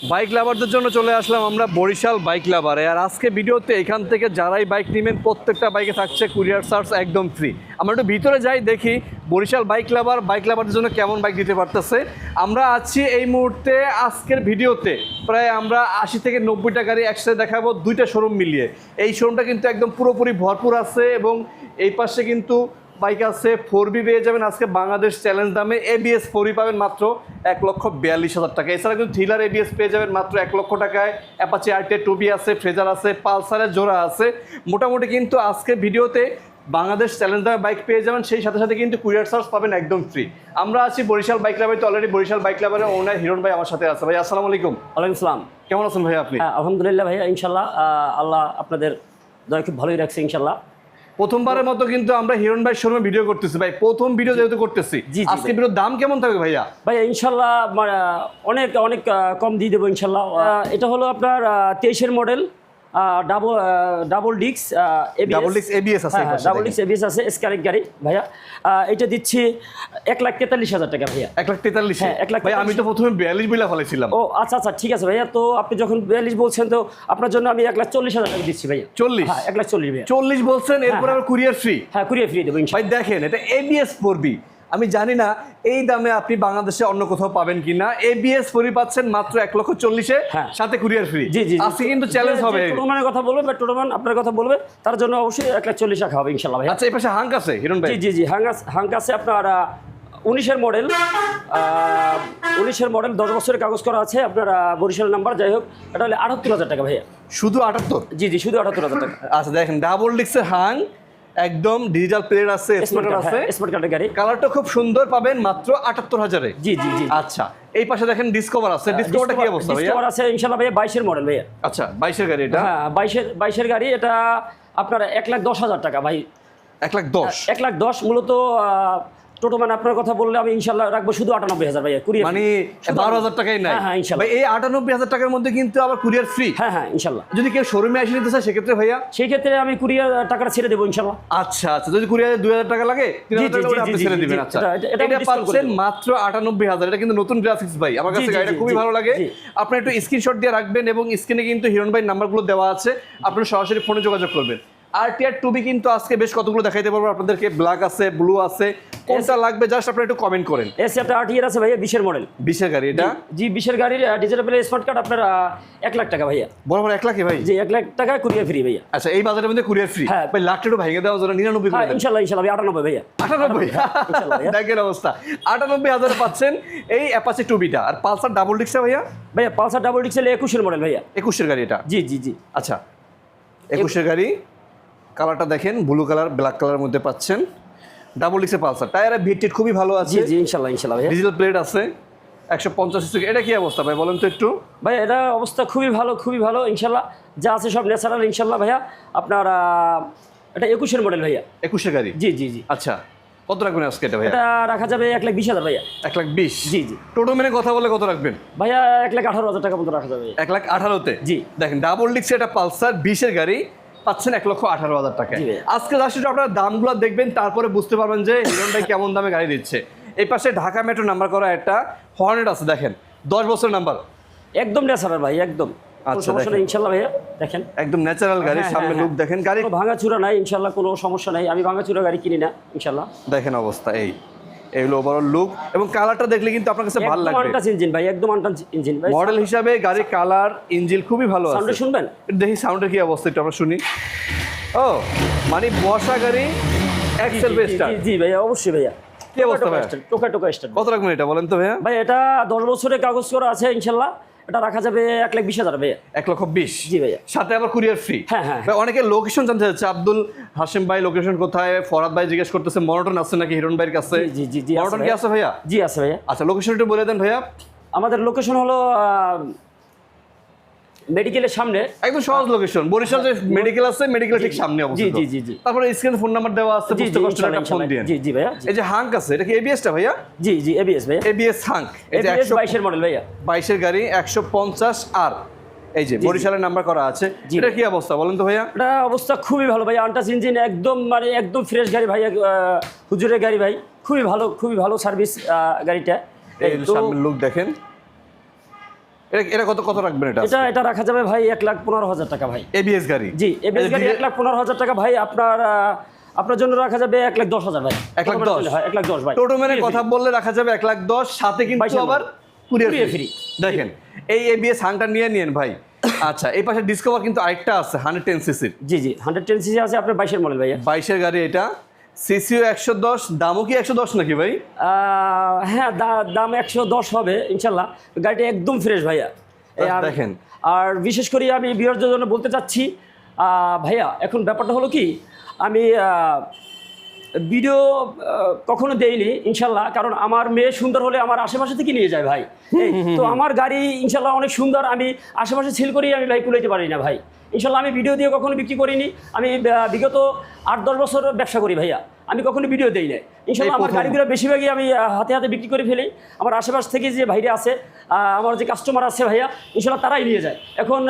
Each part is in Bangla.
বাইক লাভারদের জন্য চলে আসলাম আমরা বরিশাল বাইক লাভারে আর আজকে ভিডিওতে এখান থেকে যারাই বাইক নেবেন, প্রত্যেকটা বাইকে থাকছে কুরিয়ার চার্জ একদম ফ্রি আমরা একটু ভিতরে যাই, দেখি বরিশাল বাইক লাভার বাইক লাভারদের জন্য কেমন বাইক দিতে পারতেছে। আমরা আছি এই মুহূর্তে আজকের ভিডিওতে। প্রায় আমরা আশি থেকে নব্বইটা গাড়ি একসাথে দেখাবো দুইটা শোরুম মিলিয়ে। এই শোরুমটা কিন্তু একদম পুরোপুরি ভরপুর আছে এবং এই পাশে কিন্তু বাইক আছে ফোর বি পেয়ে যাবেন। আজকে বাংলাদেশ চ্যালেঞ্জ দামে এবিএস ফোরই পাবেন মাত্র এক লক্ষ বিয়াল্লিশ হাজার টাকা এছাড়া কিন্তু থ্রিলার এবিএস পেয়ে যাবেন মাত্র এক লক্ষ টাকায়। অ্যাপাচি আরটে টুবি আছে ফ্রেজার আছে পালসারের জোড়া আছে। মোটামুটি কিন্তু আজকে ভিডিওতে বাংলাদেশ চ্যালেঞ্জ দামে বাইক পেয়ে যাবেন সেই সাথে সাথে কিন্তু কুরিয়ার চার্জ পাবেন একদম ফ্রি আমরা আছি বরিশাল বাইক লাভারে তো অলরেডি বরিশাল বাইক লাভারের ওনার হিরণ ভাই আমার সাথে আছে। ভাই আসসালামু আলাইকুম। ওয়ালাইকুম সালাম। কেমন আছেন ভাই আপনি? হ্যাঁ আলহামদুলিল্লাহ ভাইয়া ইনশাল্লাহ আল্লাহ আপনাদের দয়া খুব ভালোই রাখছে ইনশাল্লাহ। প্রথমবার মতো কিন্তু আমরা হিরণ ভাই শোরুমে ভিডিও করতেছি। ভাই প্রথম ভিডিও যেহেতু করতেছি আজকে ভিডিও দাম কেমন থাকবে ভাইয়া? ভাইয়া ইনশাল্লাহ মানে, অনেক অনেক কম দিয়ে দেবো ইনশাল্লাহ। এটা হলো আপনার তেইশের মডেল ডাবল ডাবল ডিক্স ডাবল ডিস্ক এবিএস আছে ডাবল। ডিক্স এবিএস আছে স্কারিক গাড়ি ভাইয়া। এটা দিচ্ছি এক লাখ তেতাল্লিশ হাজার টাকা ভাইয়া। এক লাখ তেতাল্লিশ। হ্যাঁ, এক লাখ ভাই আমি তো প্রথমে বিয়াল্লিশ বলে ফেলেছিলাম ও আচ্ছা আচ্ছা ঠিক আছে ভাইয়া। তো আপনি যখন বিয়াল্লিশ বলছেন তো আপনার জন্য আমি এক লাখ চল্লিশ হাজার টাকা দিচ্ছি ভাইয়া। চল্লিশ? হ্যাঁ এক লাখ চল্লিশ ভাইয়া। চল্লিশ বলছেন এরপর আবার কুরিয়ার ফ্রি হ্যাঁ কুড়িয়ে ফ্রি দেবো ভাই দেখেন এটা এবিএস ফোরবি আমি জানি না এই দামে আপনি বাংলাদেশে অন্য কোথাও পাবেন কিনা। এবিএস ফোরই পাচ্ছেন মাত্র এক লক্ষ চল্লিশে হ্যাঁ। সাথে কুরিয়ার ফ্রি জি জি আজকে কিন্তু চ্যালেঞ্জ হবে। টোটোমানের কথা বলবে বা টোটোমান আপনার কথা বলবে তার জন্য অবশ্যই এক লাখ চল্লিশ রাখা হবে ইনশাল্লাহ ভাই আচ্ছা এই পাশে হাঙ্ক আছে হিরণ ভাই। জি জি জি হাঙ্গাস হাঙ্ক আছে আপনার উনিশের মডেল উনিশের মডেল দশ বছরের কাগজ করা আছে আপনার বরিশাল নাম্বার যাই হোক এটা হলে আটাত্তর হাজার টাকা ভাইয়া। শুধু আটাত্তর? জি জি শুধু আটাত্তর হাজার টাকা। আচ্ছা দেখেন ডাবল ডিক্সের হাং একদম ডিজিটাল প্লেয়ার আছে স্মার্টার আছে স্মার্ট কার্ডের গাড়ি। কালারটা খুব সুন্দর পাবেন মাত্র আটাত্তর হাজারে। জি জি জি। আচ্ছা এই পাশে দেখেন ডিসকভার আছে। ডিসকভারটা কি অবস্থা ভাইয়া? ডিসকভার আছে ইনশাআল্লাহ ভাইয়া 22 এর মডেল ভাইয়া। আচ্ছা 22 এর গাড়ি এটা? হ্যাঁ 22 এর 22 এর গাড়ি এটা আপনার এক লাখ দশ হাজার টাকা ভাই। এক লাখ দশ? এক লাখ দশ মূলত আহ, টোটো মানে আপনার কথা বললে আমি ইনশাল্লাহ রাখব শুধু আটানব্বই হাজার ভাইয়া কুড়ি মানে বারো হাজার টাকাই নাই। হ্যাঁ, হ্যাঁ, ইনশাল্লাহ। এই আটানব্বই হাজার টাকার মধ্যে কিন্তু আবার কুরিয়ার ফ্রি হ্যাঁ হ্যাঁ ইনশাল্লাহ। যদি কেউ শোরুমে এসে নিতে চায় সেক্ষেত্রে ভাইয়া? সেই ক্ষেত্রে আমি হাজার টাকাটা ছেড়ে দেবো ইনশাল্লাহ। আচ্ছা আচ্ছা। যদি কুড়ি দুই হাজার টাকা লাগে তিন হাজার টাকা আপনি ছেড়ে দিবেন। আচ্ছা এটা- পাচ্ছেন মাত্র আটানব্বই হাজার। এটা কিন্তু নতুন গ্রাফিক্স ভাই। আমার কাছে গাড়িটা খুবই ভালো লাগে। আপনি একটু স্ক্রিনশট দিয়ে রাখবেন এবং স্ক্রিনে কিন্তু হিরণ ভাই নাম্বারগুলো দেওয়া আছে। আপনারা সরাসরি ফোনে যোগাযোগ করবেন। আর টিআর টুবি কিন্তু আজকে বেশ কতগুলো দেখাইতে পারব। আপনাদেরকে ব্ল্যাক আছে ব্লু আছে। কোনটা লাগবে জাস্ট আপনারা একটু কমেন্ট করেন। এসি আপনার আট ইয়ার আছে ভাইয়া বিশের মডেল বিশের গাড়ি এটা? জি বিশের গাড়ির ডিজিটাল প্লে স্মার্ট কার্ড আপনার এক লাখ টাকা ভাইয়া। বরাবর এক লাখে ভাই? জি এক লাখ টাকা কুড়িয়ে ফ্রি ভাইয়া। আচ্ছা এই বাজারের মধ্যে কুরিয়ার ফ্রি হ্যাঁ। ভাই লাখটা একটু ভেঙে দেওয়ার জন্য নিরানব্বই হ্যাঁ। ইনশাল্লাহ ইনশাল্লাহ ভাই আটানব্বই ভাইয়া। আটানব্বই। দেখেন অবস্থা। আটানব্বই হাজার পাচ্ছেন এই অ্যাপাচি টুবিটা আর পালসার ডাবল ডিক্সা ভাইয়া? ভাইয়া পালসার ডাবল ডিক্সেল একুশের মডেল ভাইয়া। একুশের গাড়ি এটা? জি জি জি। আচ্ছা। একুশের গাড়ি? কালারটা দেখেন ব্লু কালার ব্ল্যাক কালারের মধ্যে পাচ্ছেন। ডাবল ডিক্সের পালসার। টায়ারের ভিটেড খুবই ভালো আছে। জি ইনশাল্লাহ ইনশাল্লাহ ডিজিটাল প্লেট আছে। একশো পঞ্চাশ এটা কি অবস্থা ভাই বলেন তো একটু? ভাই এটা অবস্থা খুবই ভালো খুবই ভালো ইনশাল্লাহ। যা আছে সব ন্যাচারাল ইনশাল্লাহ ভাইয়া। আপনার এটা একুশের মডেল ভাইয়া। একুশের গাড়ি? জি জি জি। আচ্ছা। কত রাখবেন আজকে এটা ভাইয়া? এটা রাখা যাবে এক লাখ বিশ হাজার ভাইয়া। এক লাখ বিশ? জি জি। টোটো মেনে কথা বলে কত রাখবেন? ভাইয়া এক লাখ আঠারো হাজার টাকা মতো রাখা যাবে। এক লাখ আঠারোতে? জি। দেখেন ডাবল ডিক্স এটা পালসার বিশের গাড়ি। পাচ্ছেন এক লক্ষ আঠারো হাজার টাকা। আজকে লাস্টে আপনারা দামগুলো দেখবেন তারপরে বুঝতে পারবেন যে হিরোনটাই কেমন দামে গাড়ি দিচ্ছে। এই পাশে ঢাকা মেট্রো নাম্বার করা একটা হর্নেট আছে দেখেন। দশ বছর নাম্বার। একদম ন্যাচারাল ভাই একদম। আচ্ছা, ইনশাল্লাহ ভাইয়া দেখেন। একদম ন্যাচারাল গাড়ি হ্যাঁ, সামনে হ্যাঁ, লুক দেখেন। গাড়ি ভাঙাচুরা নাই ইনশাল্লাহ কোনো সমস্যা নাই। আমি ভাঙাচুরা গাড়ি কিনি না ইনশাল্লাহ দেখেন অবস্থা এই। এই হলো ওভারঅল লুক এবং কালারটা দেখলে কিন্তু আপনার কাছে ভালো লাগবে। আনটাচ ইঞ্জিন ভাই একদম আনটাচ ইঞ্জিন ভাই। মডেল হিসাবে গাড়ির কালার ইঞ্জিন খুবই ভালো সাউন্ডে আছে শুনবেন? দেখি সাউন্ডের কি অবস্থা একটু আমরা শুনি। ও মানে বসা গাড়ি এক্সেল বেস্টার জি ভাইয়া অবশ্যই ভাইয়া। কি অবস্থা ভাইয়া? টোকা টোকা স্টার্ট কত রাখবেন এটা বলেন তো ভাইয়া? ভাই এটা দশ বছরের কাগজ করা আছে ইনশাল্লাহ। এটা রাখা যাবে এক লাখ বিশ হাজার ভাইয়া। এক লক্ষ বিশ? জি ভাইয়া। সাথে আবার কুরিয়ার ফ্রি হ্যাঁ, হ্যাঁ, ভাই অনেকে লোকেশন জানতে চাচ্ছে আব্দুল হাসিম ভাই লোকেশন কোথায়? ফরাদ ভাই জিজ্ঞেস করতেছে মনোটন আছে নাকি হিরণ ভাইয়ের কাছে? জি, জি, জি, মনোটন কি আছে ভাইয়া? জি আছে ভাইয়া। আচ্ছা লোকেশন একটু বলে দেন ভাইয়া। আমাদের লোকেশন হলো মেডিকেলের সামনে? একদম সহজ লোকেশন বরিশাল যে মেডিকেল আছে মেডিকেল ঠিক সামনে অবস্থিত। জি, জি, জি। তারপরে স্ক্রিনে ফোন নাম্বার দেওয়া আছে বুঝতে কষ্ট একটা ফোন। দিন জি জি ভাইয়া। এই যে হাঙ্ক আছে এটা কি এবিএসটা ভাইয়া? জি জি এবিএস ভাইয়া। এবিএস হাঙ্ক এই যে এবিএস একশো বাইশের মডেল ভাইয়া। বাইশের গাড়ি একশো পঞ্চাশ আর এই যে বরিশালের নাম্বার করা আছে। এটা কি অবস্থা বলেন তো ভাইয়া? এটা অবস্থা খুবই ভালো ভাই আনটাস ইঞ্জিন একদম মানে একদম ফ্রেশ গাড়ি ভাইয়া। হুজুরের গাড়ি ভাই। খুবই ভালো খুবই ভালো সার্ভিস গাড়িটা। লুক দেখেন। এটা এটা কত কত রাখবেন এটা এটা এটা রাখা যাবে ভাই এক লাখ পনেরো হাজার টাকা ভাই। এবিএস গাড়ি? জি এবিএস গাড়ি এক লাখ পনেরো হাজার টাকা ভাই আপনার আপনার জন্য রাখা যাবে এক লাখ দশ হাজার ভাই। এক লাখ দশ? এক লাখ দশ ভাই। টোটো মেনে কথা বললে রাখা যাবে এক লাখ দশ সাথে কিন্তু বাইশের আবার কুরিয়ার ফ্রি দেখেন এই এবিএস নিয়ে নিন ভাই। আচ্ছা এই পাশে ডিসকভার কিন্তু আরেকটা আছে হান্ড্রেড টেন সিসির জি জি হান্ড্রেড টেন সিসি আছে আপনার বাইশের মডেল ভাইয়া। বাইশের গাড়ি এটা। সিসিও একশো দশ দামও কি একশো দশ নাকি ভাই? হ্যাঁ দাম একশো দশ হবে ইনশাল্লাহ। গাড়িটা একদম ফ্রেশ ভাইয়া। আর- দেখেন। আর বিশেষ করে আমি বিয়ারদের জন্য বলতে চাচ্ছি ভাইয়া এখন ব্যাপারটা হলো কি আমি আহ, ভিডিও কখনো দেইনি ইনশাল্লাহ কারণ আমার মেয়ে সুন্দর হলে আমার আশেপাশে থেকে নিয়ে যায় ভাই। তো আমার গাড়ি ইনশাল্লাহ অনেক সুন্দর আমি আশেপাশে সেল করেই আমি ভাই কুলাইতে পারি না ভাই। ইনশাল্লাহ আমি ভিডিও দিয়ে কখনো বিক্রি করিনি। আমি বিগত আট দশ বছর ব্যবসা করি ভাইয়া। আমি কখনো ভিডিও দেই না ইনশাল্লাহ আমার। গাড়িগুলো বেশিরভাগই আমি হাতে হাতে বিক্রি করে ফেলি। আমার আশেপাশ থেকে যে ভাইরা আছে আমার যে কাস্টমার আছে ভাইয়া ইনশাল্লাহ তারাই নিয়ে যায়। এখন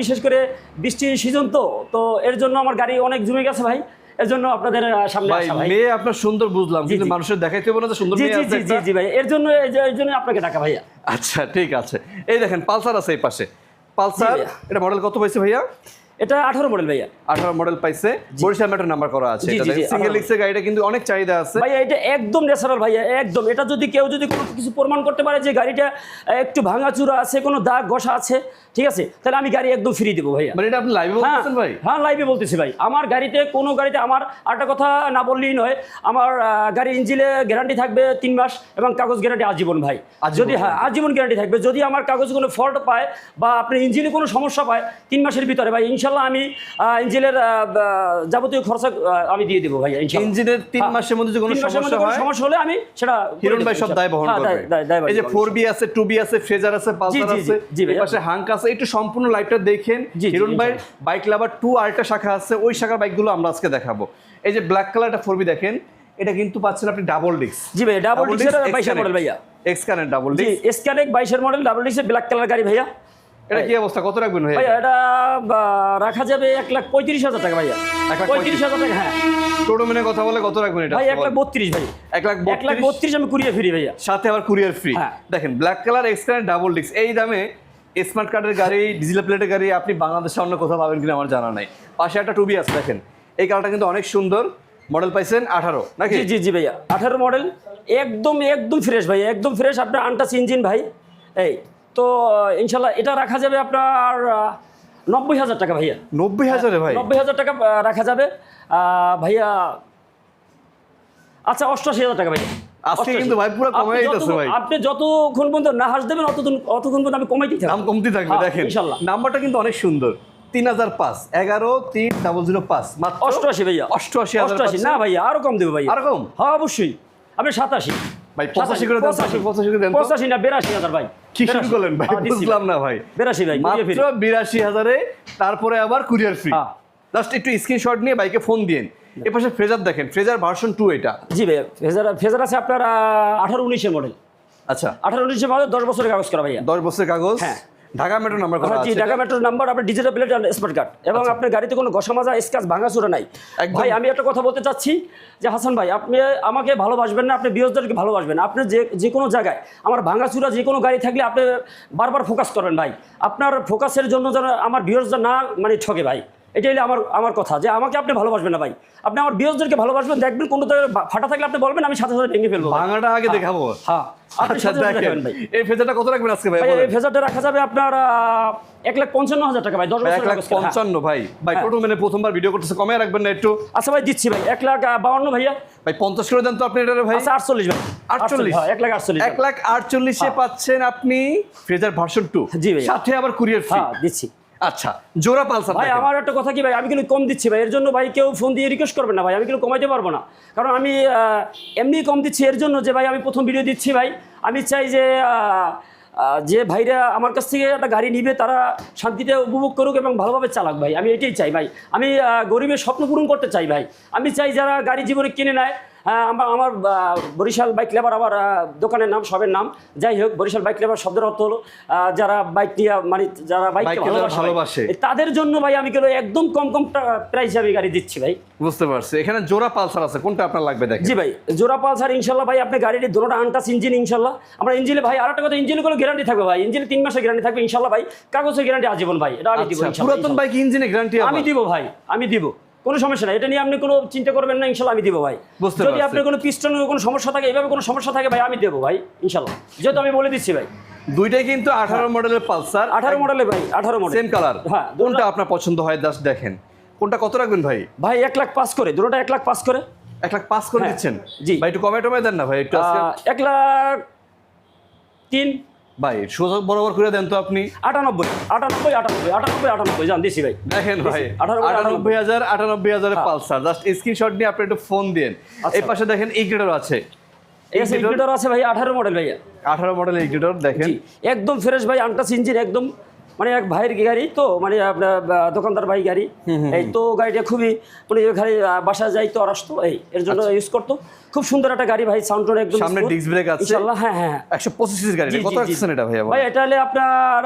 বিশেষ করে বৃষ্টির সিজন তো তো এর জন্য আমার গাড়ি অনেক জমে গেছে ভাই। এর জন্য আপনাদের সামনে আসা ভাই। মেয়ে আপনার সুন্দর বুঝলাম কিন্তু মানুষের দেখাইতে যে সুন্দর জি মেয়ে আছে জি জি জি ভাই। এর জন্য এর জন্য আপনাকে ডাকা ভাইয়া। আচ্ছা ঠিক আছে। এই দেখেন পালসার আছে এই পাশে। পালসার ভাইয়া। এটা মডেল কত পাইছে ভাইয়া? এটা আঠারো মডেল ভাইয়া। আঠারো মডেল পাইছে। বরিশাল মেট্রো নাম্বার করা আছে সিঙ্গেল 18 লিক্সের গাড়িটা কিন্তু অনেক চাহিদা আছে। ভাইয়া এটা একদম ন্যাচারাল ভাইয়া একদম। এটা যদি কেউ যদি কোনো কিছু প্রমাণ করতে পারে যে গাড়িটা একটু ভাঙাচুরা আছে কোনো দাগ ঘষা আছে ঠিক আছে? তাহলে আমি গাড়ি একদম ফ্রি দেবো ভাইয়া। মানে এটা আপনি লাইভে হ্যাঁ। বলতেছেন ভাই? হ্যাঁ লাইভে বলতেছি ভাই। আমার গাড়িতে কোনো গাড়িতে আমার আরেকটা কথা না বললেই নয় আমার আহ, গাড়ির ইঞ্জিনে গ্যারান্টি থাকবে তিন মাস এবং কাগজ গ্যারান্টি আজীবন ভাই। যদি হ্যাঁ আজীবন গ্যারান্টি থাকবে। যদি আমার কাগজ কোনো ফল্ট পায় বা আপনার ইঞ্জিনে কোনো সমস্যা পায় তিন মাসের ভিতরে ভাই ইনশাল্লাহ আমি ইঞ্জিনের যাবতীয় খরচা আমি দিয়ে দেবো ভাইয়া ইনশাল্লাহ ইঞ্জিনের তিন হ্যাঁ, মাসের মধ্যে কোনো সমস্যা হয় সমস্যা হলে আমি সেটা হিরণ ভাই সব দায় বহন হ্যাঁ, করবে। এই যে দেবো ফোর বি আছে টু বি আছে ফ্রেজার আছে পালসার আছে এই পাশে হাঙ্ক আছে একটু সম্পূর্ণ লাইভটা দেখেন। হিরণ ভাই বাইক লাভার টু আরেকটা শাখা আছে ওই শাখার বাইকগুলো আমরা আজকে দেখাবো। এই যে ব্ল্যাক কালারটা ফোর বি দেখেন এটা কিন্তু পাচ্ছেন আপনি ডাবল ডিস্ক জি ভাই ডাবল ডিক্সের বাইশের মডেল ভাইয়া। এক্স কানেক্ট ডাবল জি ডিস্ক এসকানেক বাইশের মডেল ডাবল ডিক্সের ব্ল্যাক কালার গাড়ি ভাইয়া। এটা কি অবস্থা? কত রাখবেন ভাই ভাইয়া এটা রাখা যাবে এক লাখ পঁয়ত্রিশ হাজার টাকা ভাইয়া। পঁয়ত্রিশ হাজার টাকা হ্যাঁ। টোটোমেনে কথা বলে কত রাখবেন এটা? ভাই এক লাখ বত্রিশ ভাই। এক লাখ এক লাখ বত্রিশ। আমি কুরিয়ার ফ্রি ভাইয়া। সাথে আবার কুরিয়ার ফ্রি হ্যাঁ। দেখেন black colour X double disc এই দামে স্মার্ট কার্ডের গাড়ি ডিজিটাল প্লেটের গাড়ি আপনি বাংলাদেশে অন্য কোথাও পাবেন কিনা আমার জানা নাই। পাশে একটা টুবি আছে দেখেন। এই কালারটা কিন্তু অনেক সুন্দর। মডেল পাইছেন আঠারো নাকি? জি জি ভাইয়া। আঠারো মডেল। একদম একদম ফ্রেশ ভাই একদম ফ্রেশ আপনার আনটাচ ইঞ্জিন ভাই। এই তো ইনশাল্লাহ এটা রাখা যাবে আপনার নব্বই হাজার টাকা ভাইয়া। নব্বই হাজারে ভাই? নব্বই হাজার টাকা রাখা যাবে। ভাইয়া আচ্ছা অষ্টআশি হাজার টাকা ভাইয়া। আজকে কিন্তু ভাই পুরো কমে যাইতেছে ভাই। আপনি যতক্ষণ পর্যন্ত না হাস দেবেন অতক্ষণ অতক্ষণ পর্যন্ত আমি কমাইতেই দাম থাকব কমতি থাকবে হ্যাঁ, দেখেন। ইনশাল্লাহ। নাম্বারটা কিন্তু অনেক সুন্দর। তিন হাজার পাঁচ এগারো তিন ডাবল জিরো পাঁচ মাত্র অষ্টআশি ভাইয়া। অষ্টআশি অষ্টআশি। না ভাইয়া আরও কম দেবো ভাইয়া। আরও কম? হ্যাঁ অবশ্যই। আপনি সাতাশি। ভাই পঁচাশি করে পঁচাশি। পঁচাশি করে দেন পঁচাশি না বেরাশি হাজার ভাই। কি শুরু করলেন ভাই? বুঝলাম না ভাই। বেরাশি ভাই মাত্র বিরাশি হাজারে তারপরে আবার কুরিয়ার ফ্রি। জাস্ট একটু স্ক্রিনশট নিয়ে বাইকে ফোন দিন এ পাশে ফ্রেজার দেখেন ফ্রেজার ভার্সন টু এটা। জি ভাইয়া ফেজার ফেজার আছে আপনার আঠারো উনিশের মডেল আচ্ছা। আঠারো উনিশের মডেল দশ বছরের কাগজ করা ভাইয়া। দশ বছরের কাগজ? হ্যাঁ। ঢাকা মেট্রো নাম্বার জি আছে ঢাকা মেট্রোর নাম্বার আপনার ডিজিটাল প্লেট আর স্মার্ট কার্ড এবং আপনার গাড়িতে কোনো ঘষা মাজা স্কাচ ভাঙাচুরা নাই। ভাই আমি একটা কথা বলতে চাচ্ছি যে হাসান ভাই আপনি আমাকে ভালোবাসবেন না আপনি বিরোধীদেরকে ভালোবাসবেন আপনি যে যে কোনো জায়গায় আমার ভাঙাচুরা যে কোনো গাড়ি থাকলে আপনি বারবার ফোকাস করেন ভাই। আপনার ফোকাসের জন্য যেন আমার বিরোধীরা না মানে ঠকে ভাই। এটাই হলো আমার আমার কথা যে আমাকে আপনি ভালোবাসবেন না ভাই। আপনি আমার বিরোধীদেরকে ভালোবাসবেন দেখবেন কোনো ফাটা থাকলে আপনি বলবেন আমি সাথে সাথে ভেঙে ফেলব। ভাঙাটা আগে দেখাবো। হ্যাঁ আচ্ছা এই ফ্রেজারটা কত রাখবেন আজকে ভাই এই ফেজারটা রাখা যাবে আপনার এক লাখ পঞ্চান্ন হাজার টাকা ভাই দশ এক লাখ পঞ্চান্ন ভাই। ভাই হ্যাঁ। টোটো মেনে প্রথমবার ভিডিও করতেছে কমে রাখবেন না একটু। আচ্ছা ভাই দিচ্ছি ভাই এক লাখ বাউন্ন ভাইয়া। ভাই পঞ্চাশ করে দেন তো আপনি এটা ভাই। আচ্ছা আটচল্লিশ ভাই। আটচল্লিশ। হ্যাঁ, এক লাখ আটচল্লিশ এক লাখ আটচল্লিশে পাচ্ছেন আপনি ফ্রেজার ভার্সন টু জি ভাই। সাথে আবার কুরিয়ার ফ্রি হ্যাঁ দিচ্ছি। আচ্ছা। জোড়া পালসার ভাই। আমার একটা কথা কি ভাই আমি কিন্তু কম দিচ্ছি ভাই এর জন্য ভাই কেউ ফোন দিয়ে রিকোয়েস্ট করবেন না ভাই আমি কিন্তু কমাইতে পারব না। কারণ আমি এমনি কম দিচ্ছি এর জন্য যে ভাই আমি প্রথম ভিডিও দিচ্ছি ভাই আমি চাই যে যে ভাইরা আমার কাছ থেকে একটা গাড়ি নিবে তারা শান্তিতে উপভোগ করুক এবং ভালোভাবে চালাক ভাই আমি এটাই চাই ভাই। আমি গরিবের স্বপ্ন পূরণ করতে চাই ভাই। আমি চাই যারা গাড়ি জীবনে কিনে নেয় আমার আমার বরিশাল বাইক লেবার আমার দোকানের নাম সবের নাম। যাই হোক বরিশাল বাইক লেবার শব্দের অর্থ হলো যারা বাইক নিয়ে মানে যারা বাইক ভালোবাসে। তাদের জন্য ভাই আমি গেলে একদম কম কম প্রাইসে আমি গাড়ি দিচ্ছি ভাই। বুঝতে পারছি। এখানে জোড়া পালসার আছে কোনটা আপনার লাগবে দেখেন? জি ভাই জোড়া পালসার ইনশাল্লাহ ভাই আপনি গাড়িটি দুটোটা আনটাস ইঞ্জিন ইনশাল্লাহ। আমরা ইঞ্জিনে ভাই আর একটা কথা ইঞ্জিনগুলো গ্যারান্টি থাকবে ভাই? ইঞ্জিনে তিন মাসের গ্যারান্টি থাকবে ইনশাল্লাহ ভাই। কাগজের গ্যারান্টি আজীবন ভাই এটা আমি দিব আচ্ছা ইনশাল্লাহ, পুরাতন বাইক ইঞ্জিনে গ্যারান্টি আমি দিব ভাই আমি দিব। কোনো সমস্যা নাই। এটা নিয়ে আপনি কোনো চিন্তা করবেন না ইনশাল্লাহ আমি দেবো ভাই। বুঝতে যদি। আপনার কোনো পিস্টনের কোনো সমস্যা থাকে এইভাবে কোনো সমস্যা থাকে ভাই আমি দেবো ভাই ইনশাল্লাহ। যেহেতু আমি বলে দিচ্ছি ভাই। দুইটাই কিন্তু আঠারো মডেলের পালসার। আঠারো মডেলে ভাই আঠারো মডেল। সেম কালার হ্যাঁ, কোনটা আপনার পছন্দ হয় দাস দেখেন। কোনটা কত রাখবেন ভাই? ভাই এক লাখ পাস করে দুটোটা এক লাখ পাস করে। এক লাখ পাস করে হ্যাঁ, দিচ্ছেন? জি। ভাই একটু কমে টমে দেন না ভাই একটু এক লাখ তিন। ভাই সুযোগ বরাবর করে দেন তো আপনি। আটানব্বই আটানব্বই আটানব্বই আটানব্বই আটানব্বই। জান দিছি ভাই। দেখেন ভাই আটানব্বই, হাজার আটানব্বই হাজারের হ্যাঁ। পালসার। জাস্ট স্ক্রিনশট নিয়ে আপনি একটু ফোন দিন আচ্ছা। এই পাশে দেখেন ইগ্রেটর আছে। এই আছে আছে ভাই আঠারো মডেল ভাইয়া। আঠারো মডেল ইগ্রেটর দেখেন। একদম ফ্রেশ ভাই আনটাস ইঞ্জিন একদম মানে এক ভাইয়ের গাড়ি? তো মানে আপনার দোকানদার ভাই গাড়ি। এই তো গাড়িটা খুবই মানে গাড়ি আহ, বাসায় যাইতো আর আসতো এই এর জন্য ইউজ করতো। খুব সুন্দর একটা গাড়ি ভাই সাউন্ড একদম আচ্ছা। সামনে disc brake আছে। ইনশাআল্লাহ হ্যাঁ হ্যাঁ একশো পঁচিশ সিসির গাড়ি কত। রাখছেন এটা ভাই ভাই এটা হলে আপনার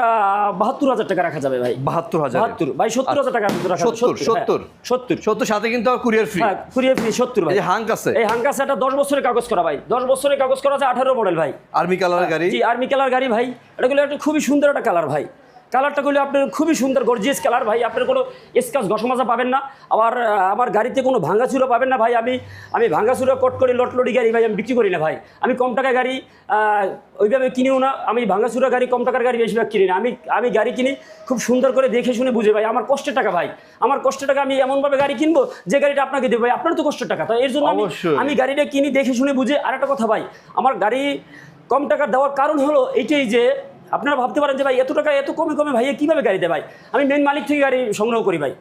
বাহাত্তর হাজার টাকা রাখা যাবে ভাই। বাহাত্তর হাজার। বাহাত্তর ভাই সত্তর হাজার টাকা রাখা যাবে, সত্তর সত্তর হ্যাঁ, সত্তর। সত্তর। সাথে কিন্তু কুরিয়ার ফ্রি হ্যাঁ কুড়িয়ে ফ্রি সত্তর ভাই। এই হাঙ্ক আছে। এই হাঙ্কাস একটা দশ বছরের কাগজ করা ভাই। দশ বছরের কাগজ করা আছে আঠারো মডেল ভাই। আর্মি কালার গাড়ি? জি আর্মি কালার গাড়ি ভাই। এটা গুলো একটা খুবই সুন্দর একটা কালার ভাই। কালারটা করলে আপনার খুবই সুন্দর গর্জিয়াস কালার ভাই। আপনার কোনো স্কাচ ঘষমাজা পাবেন না। আবার আমার গাড়িতে কোনো ভাঙাচুরা পাবেন না ভাই। আমি আমি ভাঙাচুরা কট করে লটলটি গাড়ি ভাই আমি বিক্রি করি না ভাই। আমি কম টাকা গাড়ি ওইভাবে কিনিও না। আমি ভাঙাচুরা গাড়ি কম টাকার গাড়ি বেশিরভাগ কিনি না। আমি আমি গাড়ি কিনি খুব সুন্দর করে দেখে শুনে বুঝে ভাই। আমার কষ্টের টাকা ভাই। আমার কষ্টের টাকা আমি এমনভাবে গাড়ি কিনবো যে গাড়িটা আপনাকে দেবো ভাই। আপনার তো কষ্টের টাকা। তো এর জন্য আমি আমি গাড়িটা কিনি দেখে শুনে বুঝে। আর একটা কথা ভাই আমার গাড়ি কম টাকা দেওয়ার কারণ হলো এইটাই যে আপনারা ভাবতে পারেন যে ভাই এত টাকা এত কমে কমে ভাইয়া কীভাবে গাড়ি দেয় ভাই? আমি মেন মালিক থেকে গাড়ি সংগ্রহ করি ভাই।